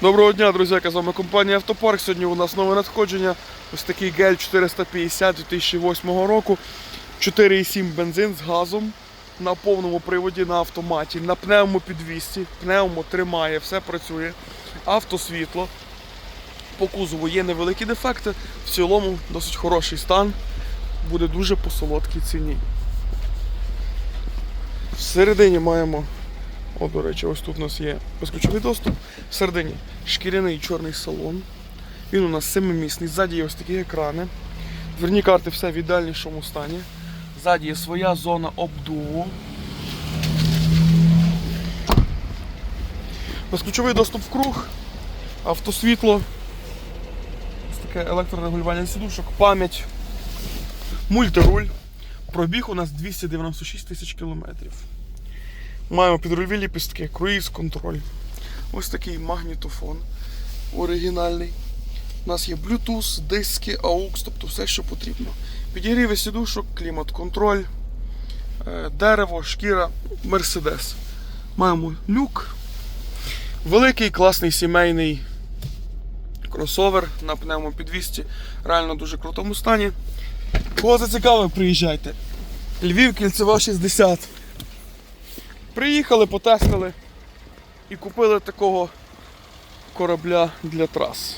Доброго дня, друзі, з вами компанія Автопарк. Сьогодні у нас нове надходження. Ось такий гель 450 2008 року. 4,7 бензин з газом на повному приводі на автоматі, на пневмопідвісці. Пневмо тримає, все працює. Автосвітло. По кузову є невеликі дефекти. В цілому досить хороший стан. Буде дуже по солодкій ціні. Всередині маємо о, до речі, ось тут у нас є безключовий доступ. Всередині шкіряний чорний салон. Він у нас семимісний. Ззаді є ось такі екрани. Дверні карти все в ідеальнішому стані. Ззаді є своя зона обдуву. Безключовий доступ в круг, автосвітло, ось таке електрорегулювання сідушок, пам'ять, мультируль. Пробіг у нас 296 тисяч кілометрів. Маємо підрульові ліпістки, круїз контроль. Ось такий магнітофон оригінальний. У нас є Bluetooth, диски, AUX, тобто все, що потрібно. Підігріви сідушок, клімат-контроль, е, дерево, шкіра, Мерседес. Маємо люк. Великий класний сімейний кросовер на пневмопідвісці. Реально дуже крутому стані. Кого зацікавив, приїжджайте. Львів, кільцева 60. Приїхали, потестили і купили такого корабля для трас.